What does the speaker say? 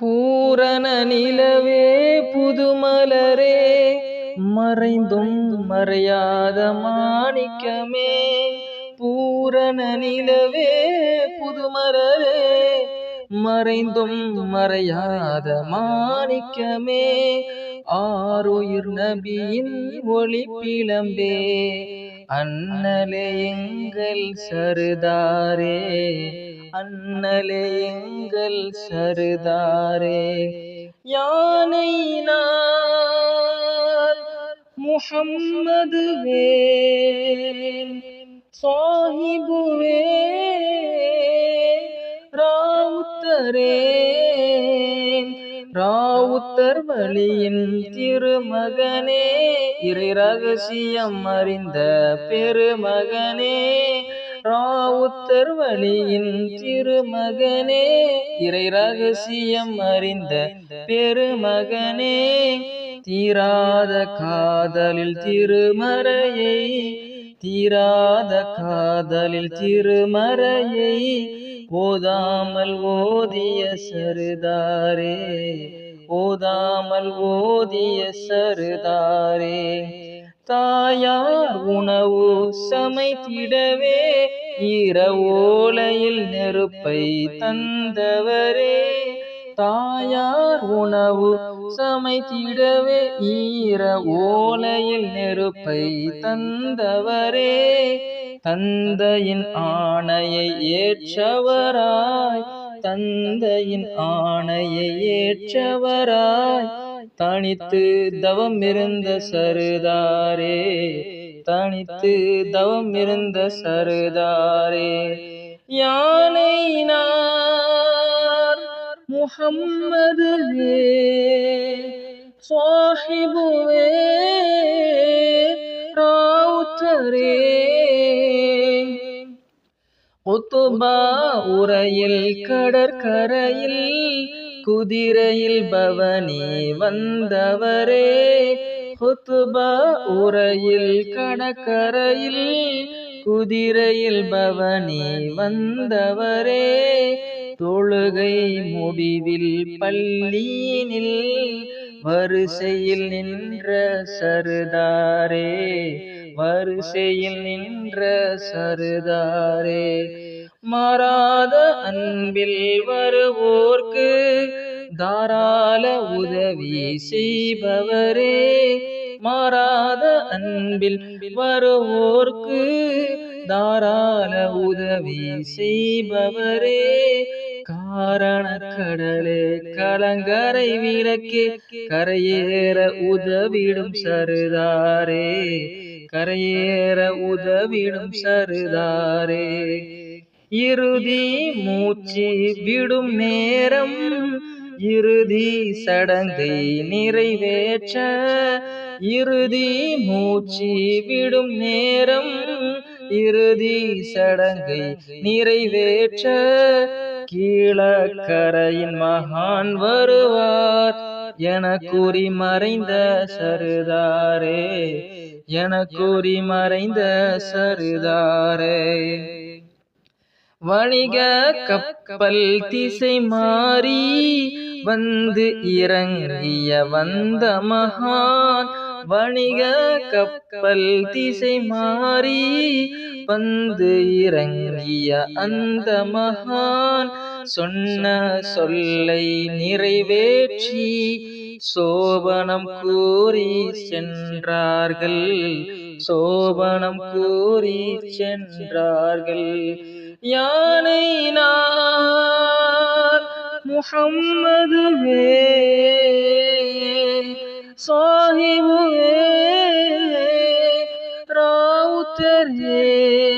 பூரண நிலவே புதுமலரே மறைந்தும் மறையாத மாணிக்கமே. பூரண நிலவே புதுமலரே மறைந்தும் மறையாத மாணிக்கமே. ஆருயிர் நபியின் ஒளி பிளம்பே அண்ணலே எங்கள் சருதாரே. அண்ணலே எங்கள் சருதாரே யானை நான் முஹம்மதுவே சாஹிபுவே ராவுத்தரே ராவுத்தர் வழியின் திருமகனே இறை ரகசியம் அறிந்த பெருமகனே ராவுத்தர்வழியின் திருமகனே இறை ரகசியம் அறிந்த பெருமகனே தீராத காதலில் திருமறையை தீராத காதலில் திருமறையை ஓதாமல் ஓதிய சருதாரே ஓதாமல் ஓதிய சருதாரே. தாயார் உணவு சமைத்திடவே இரவோலையில் நெருப்பை தந்தவரே. தாயார் உணவு சமைத்திடவே ஈர ஓலையில் நெருப்பை தந்தவரே. தந்தையின் ஆணையை ஏற்றவராய் தந்தையின் ஆணையை ஏற்றவராய். தனித்து தவம் இருந்த சருதாரே தனித்து தவம் இருந்த சருதாரே. யானை நார் முஹம்மதுவே சாஹிபுவே ராவுத்தரே. ஒத்துபா உரையில் கடற்கரையில் குதிரையில் பவனி வந்தவரே. ஹுத்துபா உரையில் கடற்கரையில் குதிரையில் பவனி வந்தவரே. தொழுகை முடிவில் பள்ளியினில் வரிசையில் நின்ற சருதாரே. வரிசையில் நின்ற சருதாரே மாறாத அன்பில் வருவோர்க்கு தாராள உதவி செய்பவரே மாறாத அன்பில் வருவோர்க்கு தாராள உதவி செய்பவரே காரண கடலே கலங்கரை விளக்கே கரையேற உதவிடும் சருதாரே. கரையேற உதவிடும் சருதாரே. இறுதி மூச்சு விடும் நேரம். இறுதி சடங்கை நிறைவேற்ற. இறுதி மூச்சு விடும் நேரம். இறுதி சடங்கை நிறைவேற்ற. கீழக்கரையின் மகான் வருவார். என கூறி மறைந்த சருதாரே. என கூறி மறைந்த சருதாரே. வணிக கப்பல் திசை மாறி வந்து இறங்கிய வந்த மகான். வணிக கப்பல் திசை மாறி வந்து இறங்கிய அந்த மகான். சொன்ன சொல்லை நிறைவேற்றி சோபனம் கூறி சென்றார்கள். சோபனம் கூறி சென்றார்கள். யானை நார் சாஹிபுவே ராவுத்தரே.